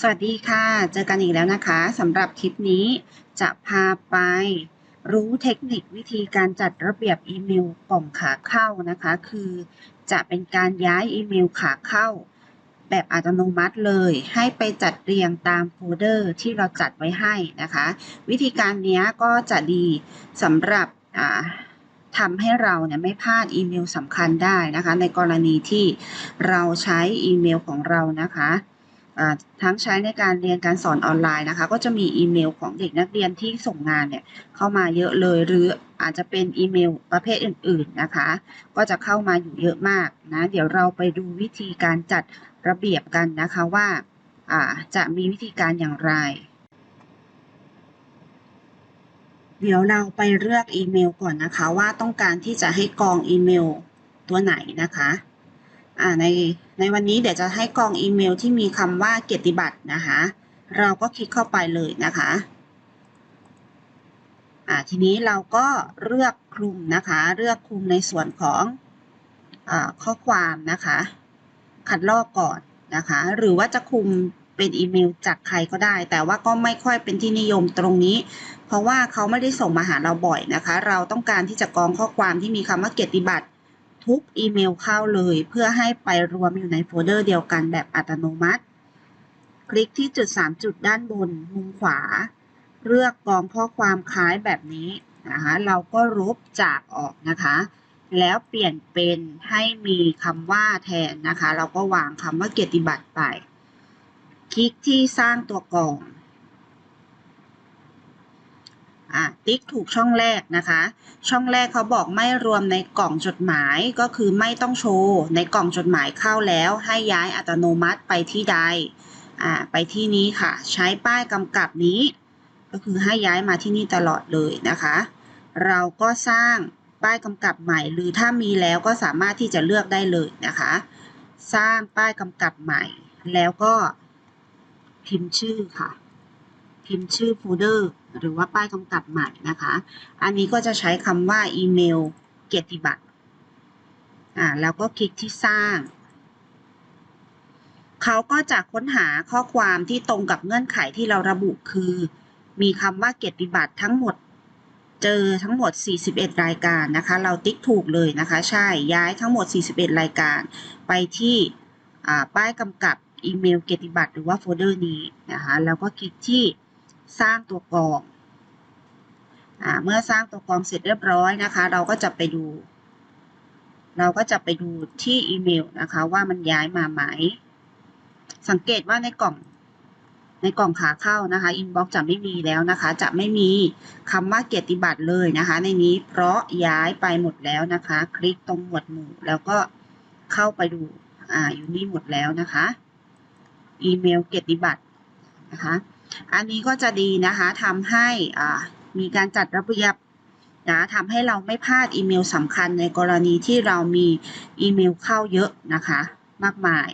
สวัสดีค่ะ เจอกันอีกแล้วนะคะสำหรับคลิปนี้จะพาไปรู้เทคนิควิธีการจัดระเบียบอีเมลกล่องขาเข้านะคะ คือจะเป็นการย้ายอีเมลขาเข้า แบบอัตโนมัติเลย ให้ไปจัดเรียงตามโฟลเดอร์ที่เราจัดไว้ให้นะคะ วิธีการนี้ก็จะดีสำหรับทำให้เราเนี่ยไม่พลาดอีเมลสำคัญได้นะคะ ในกรณีที่เราใช้อีเมลของเรานะคะ ทั้งใช้ในการเรียนการสอนออนไลน์นะคะ ก็จะมีอีเมลของเด็กนักเรียนที่ส่งงานเนี่ยเข้ามาเยอะเลย หรืออาจจะเป็นอีเมลประเภทอื่น ๆนะคะ ก็จะเข้ามาอยู่เยอะมากนะเดี๋ยวเราไปดูวิธีการจัดระเบียบกันนะคะว่าจะมีวิธีการอย่างไร เดี๋ยวเราไปเลือกอีเมลก่อนนะคะ ว่าต้องการที่จะให้กรองอีเมลตัวไหนนะคะ ในในวันนี้เดี๋ยวจะให้กรองอีเมลที่มีคำว่าเกียรติบัตรนะคะ เราก็คลิกเข้าไปเลยนะคะอ่าทีนี้เราก็เลือกคลุมนะคะ เลือกคลุมในส่วนของอ่าข้อความนะคะ คัดลอกก่อนนะคะ หรือว่าจะคลุมเป็นอีเมลจากใครก็ได้ แต่ว่าก็ไม่ค่อยเป็นที่นิยมตรงนี้ เพราะว่าเขาไม่ได้ส่งมาหาเราบ่อยนะคะ เราต้องการที่จะกรองข้อความที่มีคำว่าเกียรติบัตร ทุกอีเมลเข้าเลย เพื่อให้ไปรวมอยู่ในโฟลเดอร์เดียวกันแบบอัตโนมัติ คลิกที่จุด 3 จุดด้านบนมุมขวา เลือกกองข้อความคล้ายแบบนี้นะคะเราก็ลบจากออกนะคะ แล้วเปลี่ยนเป็นให้มีคำว่าแทนนะคะ เราก็วางคำว่าเกียรติบัตรไป คลิกที่สร้างตัวกอง อะติ๊กถูกช่องแรกนะคะ ช่องแรกเขาบอกไม่รวมในกล่องจดหมายก็คือไม่ต้องโชว์ ในกล่องจดหมายเข้าแล้ว ให้ย้ายอัตโนมัติไปที่ใดอ่าไปที่นี้ค่ะ ใช้ป้ายกำกับนี้ ก็คือให้ย้ายมาที่นี่ตลอดเลยนะคะ เราก็สร้างป้ายกำกับใหม่ หรือถ้ามีแล้วก็สามารถที่จะเลือกได้เลยนะคะ สร้างป้ายกำกับใหม่ แล้วก็พิมพ์ชื่อค่ะ พิมพ์ชื่อโฟลเดอร์หรือว่าป้ายกำกับใหม่นะคะ อันนี้ก็จะใช้คำว่าอีเมลเกียรติบัตรอ่าแล้วก็คลิกที่สร้าง เขาก็จะค้นหาข้อความที่ตรงกับเงื่อนไขที่เราระบุคือ มีคำว่าเกียรติบัตรทั้งหมดเจอทั้งหมด 41 รายการนะคะ เราติ๊กถูกเลยนะคะ ใช่ ย้ายทั้งหมด 41 รายการ ไปที่ป้ายกำกับอีเมลเกียรติบัตรหรือว่าโฟลเดอร์นี้นะคะ แล้วก็คลิกที่ สร้างตัวกรองอเมื่อสร้างตัวกรองเสร็จเรียบร้อยนะคะ เราก็จะไปดู เราก็จะไปดูที่อีเมลนะคะ ว่ามันย้ายมาไหม สังเกตว่าในกล่อง ในกล่องขาเข้านะคะอินบ็อกจะไม่มีแล้วนะคะ จะไม่มีคำว่าเกียรติบัตรเลยนะคะ ในนี้เพราะย้ายไปหมดแล้วนะคะ คลิกตรงหมวดหมู่แล้วก็เข้าไปดูอ่าอยู่นี่หมดแล้วนะคะ อีเมลเกียรติบัตรนะคะ อันนี้ก็จะดีนะคะทำให้อ่ามีการจัดระเบียบนะทำให้เราไม่พลาดอีเมลสำคัญในกรณีที่เรามีอีเมลเข้าเยอะนะคะ มากมาย